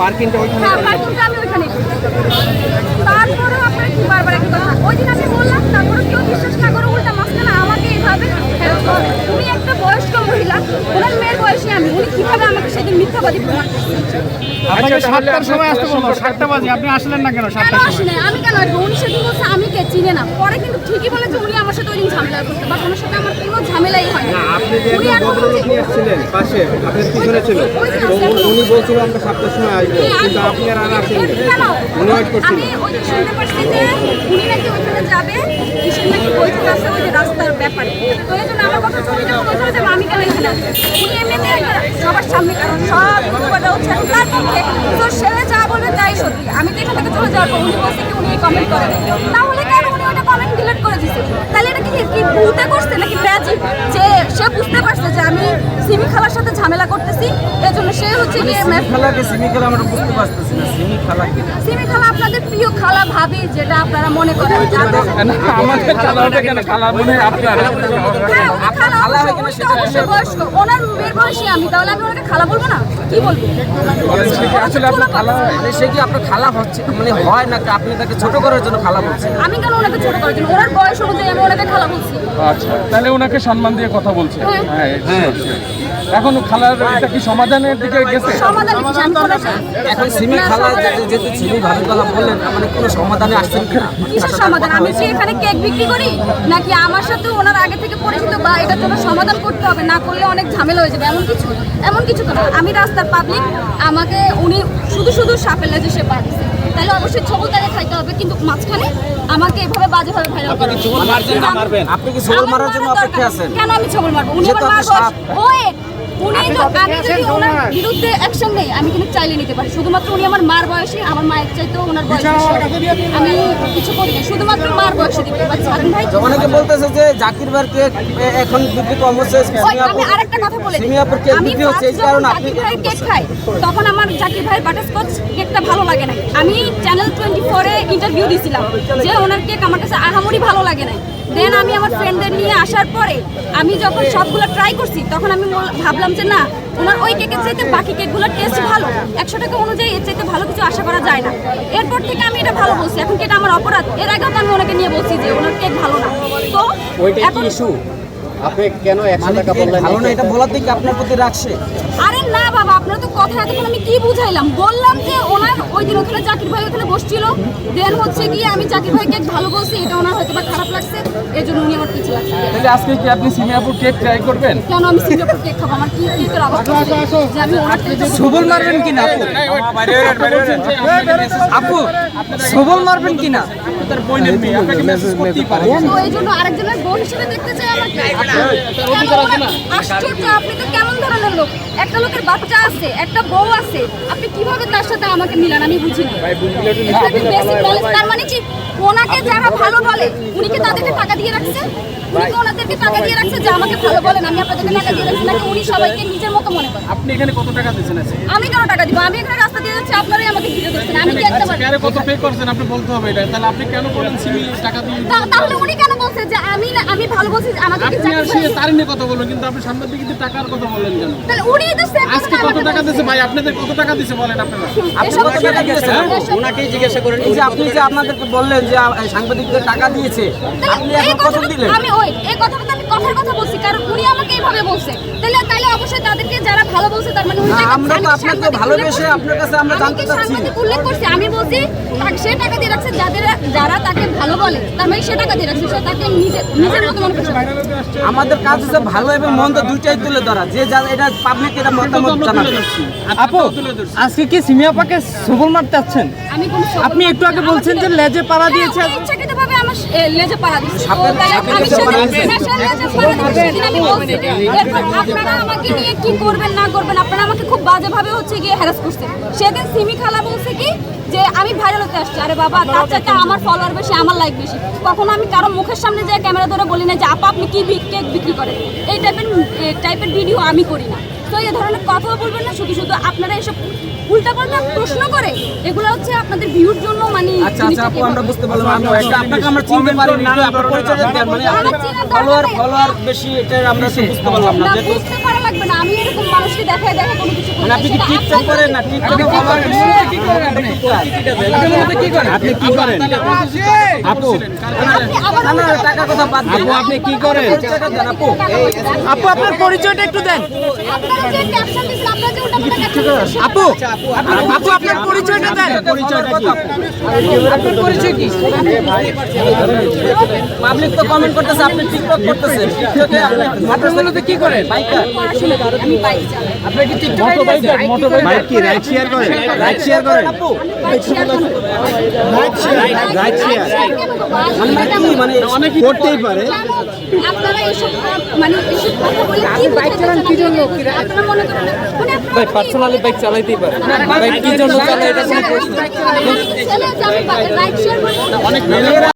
পার্কিংটা ওইখানে হ্যাঁ পার্কিংটা আমি ওইখানে তারপরেও আপনার কি বারবার একই কথা? ওই দিন আমি বললাম তারপরে কেউ বিশ্বাস না করে উল্টা মাঝখানে আমাকে এইভাবে উনি একটা বয়স্ক মহিলা ওনার মেয়ের বয়সী আমি। উনি কীভাবে আমাকে সেদিন মিথ্যাবাদী প্রমাণ করছেন আপনাকে সাতটার সময় আসতে বলব। সাতটা বাজে আপনি আসলেন না কেন সাতটার সময়? আমি কেন আসব? উনি সেদিন বলছে আমি কে? চিনে না। পরে কিন্তু ঠিকই বলেছে উনি আমার সাথে ওই দিন ঝামেলা করতে। বা ওনার সাথে আমার ঝামেলাই হয়। না আপনি যে একজন ভদ্রলোক নিয়ে আসছিলেন পাশে আপনার পিছনে ছিল তো উনি- বলছিল আমরা সাতটার সময় আসব। কিন্তু আপনি আর আর আসেননি। উনি ওয়েট করছিল আমি ওই শুনতে পারছি যে উনি নাকি ওইখানে যাবে। কিসের নাকি বৈঠক আছে? ওই যে রাস্তার ব্যাপারে। তো এই জন্য আমার কথা শুনে যখন ওইখানে যাব আমি কেন এখানে আসব? উনি এমনিতে সবার সামনে কারণ সব ইউটিউবাররা হচ্ছে। তার পক্ষে তো সে যা বলবে তাই সত্যি। আমি তো এখান থেকে চলে যাওয়ার পর উনি বলছে কি উনি কমেন্ট করেন তাহলে কেন উনি ওটা কমেন্ট ডিলিট করে দিচ্ছে তাহলে এটা কি কি ভুলতে করছে নাকি ম্যাজিক যে সে বুঝতে পারছে যে আমি সিমি খালার সাথে ঝামেলা করতেছি এজন্য সে হচ্ছে গিয়ে mess- খেলাকে সিমি খালা আমরা বুঝতে পারতেছি না সিমি খেলাকে সিমি খালা আপনাদের প্রিয় খালা ভাবি যেটা আপনারা মনে করেন। আমাদের খালাটা কেন? খালা মনে আপনার। হ্যাঁ, খালা হবে হয় কিনা সেটা অবশ্যই বয়স্ক। ওনার মেয়ের বয়সী আমি তাহলে আমি ওনাকে খালা বলব না? কি বলব? আসলে আপনার খালা হয় মানে সে কি আপনার খালা হচ্ছে? মানে হয় নাকি আপনি তাকে ছোট করার জন্য খালা বলছেন? আমি কেন ওনাকে ছোট করার জন্য? ওনার বয়স অনুযায়ী আমি ওনাকে খালা বলছি। আচ্ছা তাহলে ওনাকে সম্মান দিয়ে কথা বলছে। হ্যাঁ। এখন খালার এটা কি সমাধানের দিকে গেছে? এখন সিমি খালা যেহেতু সিমি ভালো কথা বললেন মানে কোনো সমাধানে আসছেন কিনা কিসের সমাধান আমি কি এখানে কেক বিক্রি করি? নাকি আমার সাথে ওনার আগে থেকে পরিচিত বা এটার জন্য সমাধান করতে হবে? না করলে অনেক ঝামেলা হয়ে যাবে। এমন কিছু এমন কিছু তো না। আমি রাস্তার পাবলিক আমাকে উনি শুধু শুধু সাপের লেজে সে পাঠিয়েছে তাহলে অবশ্যই ছবল তাকে খাইতে হবে কিন্তু মাঝখানে আমাকে এভাবে বাজেভাবে ভাইরাল করা আপনি কি ছবল মারার জন্য অপেক্ষা আছেন? কেন আমি ছবল মারবো? উনি আমার। ওই উনি তো আমি যদি ওনার বিরুদ্ধে অ্যাকশন নেই। আমি কিন্তু চাইলে নিতে পারি। শুধুমাত্র উনি আমার মার বয়সে আমার মায়ের চাইতেও ওনার বয়স আমি কিছু করি না। শুধুমাত্র মার বয়সে দিতে পারি স্বাধীন ভাই অনেকে বলতেছে যে জাকির ভাইকে এখন বিক্রি কম হচ্ছে আমি আরেকটা কথা বলে দিই। আমি হচ্ছে এই কারণে আপনি কেক খাই তখন আমার জাকির ভাই বাটারস্কচ ভালো লাগে না আমি চ্যানেল টোয়েন্টি ফোরে ইন্টারভিউ দিয়েছিলাম যে ওনার কেক আমার কাছে আহামরি ভালো লাগে না দেন আমি আমার ফ্রেন্ডদের নিয়ে আসার পরে আমি যখন সবগুলো ট্রাই করছি তখন আমি ভাবলাম যে না ওনার ওই কেকের চাইতে বাকি কেকগুলোর টেস্ট ভালো। একশো টাকা অনুযায়ী এর চাইতে ভালো কিছু আশা করা যায় না। এরপর থেকে আমি এটা ভালো বলছি। এখন কি এটা আমার অপরাধ? এর আগেও তো আমি ওনাকে নিয়ে বলছি যে ওনার কেক ভালো না। তো এখন ইস্যু আপনি কেন একশো মানে টাকা বললেন? ভালো না এটা বলার দিকে আপনার প্রতি রাখছে আরে না বাবা আপনার তো কথা এতক্ষণ আমি কি বুঝাইলাম? বললাম যে ওনার ওই দিন ওখানে জাকির ভাই ওখানে বসছিল। দেন হচ্ছে গিয়ে আমি জাকির ভাইকে ভালো বলছি এটা ওনার হয়তো বা খারাপ লাগছে এই জন্য উনি আমার পিছিয়ে লাগছে। তাহলে আজকে কি আপনি সিমিয়াপুর কেক ট্রাই করবেন? কেন আমি সিঙ্গাপুর কেক খাব? আমার কি কেকের অবস্থা? যে আমি সবল মারবেন কিনা? আপু সবল মারবেন কিনা? তার বোনের মেয়ে আপনাকে মেসেজ করতেই পারে। তো এই জন্য আরেকজনের বোন হিসেবে দেখতে চাই আমাকে। আশ্চর্য আপনি তো কেমন ধরনের লোক? একটা লোকের বাচ্চা আছে একটা বউ আছে আপনি কীভাবে তার সাথে আমাকে মিলান? আমি বুঝি না? তার মানে কি? ওনাকে যারা ভালো বলে উনি কি তাদেরকে টাকা দিয়ে রাখছে উনি কি ওনাদেরকে টাকা দিয়ে রাখছে যে আমাকে ভালো বলেন আমি আপনাদেরকে টাকা দিয়ে রাখছি নাকি উনি সবাইকে নিজের মতো মনে করেন? আপনি এখানে কত টাকা দিয়েছেন আমি কেন টাকা দিব? আমি এখানে রাস্তা দিয়ে যাচ্ছি আপনারাই আমাকে ঘিরে দিচ্ছেন আমি কি একটা বার- আরে কত পে করছেন? আপনি বলতে হবে এটা। তাহলে আপনি কেন বলেন টাকা দিয়ে? তাহলে উনি কেন বলছে যে আমি না- আমি ভালো বলছি আমাকে কি আপনি চাকরি তার নিয়ে কথা বলবেন কিন্তু আপনি সামনের দিকে টাকার কথা বললেন কেন? তাহলে উনি তো same আজকে কত টাকা দিয়েছে ভাই? আপনাদের কত টাকা দিয়েছে বলেন আপনারা? এসব কত টাকা দিয়েছেন? ওনাকেই জিজ্ঞাসা করেন এই যে আপনি যে আপনাদেরকে বললেন যে সাংবাদিকদের টাকা দিয়েছে আপনি এখন কত দিলেন? আমি এই কথাটা তো আমি কথার কথা বলছি কারণ উনি আমাকে এইভাবে বলছে। তাহলে তাহলে অবশ্যই তাদেরকে যারা ভালো বলছে তার মানে আমরা তো আপনাকে ভালোবেসে আপনার কাছে আমরা জানতে চাচ্ছি। উল্লেখ করছি? আমি বলছি তাকে- সে টাকা দিয়ে রাখছে যাদের যারা তাকে ভালো বলে তার মানে সে টাকা দিয়ে রাখছে সে তাকে নিজে নিজের মতো মনে করছে। আমাদের কাজ হচ্ছে ভালো এবং মন্দ দুইটাই তুলে ধরা যে যা এটা পাবলিক এটা মতামত জানাবে। আপু আজকে কি সিমিয়াপাকে সবল মারতে সবল আপনি একটু আগে বলছেন যে লেজে পাড়া দিয়েছে। হ্যাঁ, ইচ্ছাকৃতভাবে আমার লেজে পাড়া আমি সেদিন- দিয়েছে। সে লেজে পাড়া দিয়েছে, আমি বলছি। আপনারা আমাকে নিয়ে কি করবেন না করবেন আপনারা আমাকে খুব বাজেভাবে হচ্ছে গিয়ে হ্যারাস করছেন। সেদিন সিমি খালা বলছে কি যে আমি ভাইরাল হতে আসছি। আরে বাবা তার চাইতে আমার ফলোয়ার বেশি আমার লাইক বেশি। কখনো আমি কারও মুখের সামনে যে ক্যামেরা ধরে বলি না যে আপা আপনি কি কেক বিক্রি করেন? এই টাইপের টাইপের ভিডিও আমি করি না। তো এই ধরনের কথা বলবেন না শুধু শুধু আপনারা এসব উল্টাপাল্টা প্রশ্ন করে এগুলো হচ্ছে আপনাদের ভিউর জন্য মানে আচ্ছা আচ্ছা আপু আমরা বুঝতে পারলাম আমরা একটা আপনাকে আমরা চিনতে পারিনি একটু আপনার পরিচয় দেন মানে আমার চেনার দরকার ফলোয়ার ফলোয়ার বেশি এটা আমরা বুঝতে পারলাম না লাগবে না আমি এরকম মানুষকে দেখায় দেখে কোনো কিছু করি মানে আপনি কি টিকটক করেন না টিকটকে কি কি করেন? আপনি আপনি কি করেন? আপনি কি করেন? আপু টাকা কথা বাদ আপু আপনি কি করেন? টাকা দেন আপু আপু আপনার পরিচয়টা একটু দেন। আপনারা যে ক্যাপশন দিয়েছেন আপনারা যে আপু আপু আপনার পরিচয়টা দেন। পরিচয়টা আপনার পরিচয় কি? পাবলিক তো কমেন্ট করতেছে আপনি টিকটক করতেছেন। টিকটকে আপনি আপনি মূলত কি করেন বাইকার আমি বাইক চালাই আপনার কি টিকটক বাইক কি রাইড শেয়ার করেন রাইড শেয়ার করেন আপু বাইক শেয়ার। রাইড শেয়ার মানে অনেক করতেই পারে। আপনারা এইসব মানে এইসব কথা বলে কি বাইক চালান কি জন্য আপনারা মনে করেন মানে আপনারা পার্সোনালি বাইক চালাইতেই পারে। বাইক কি জন্য চালায় এটা কোনো প্রশ্ন। ছেলে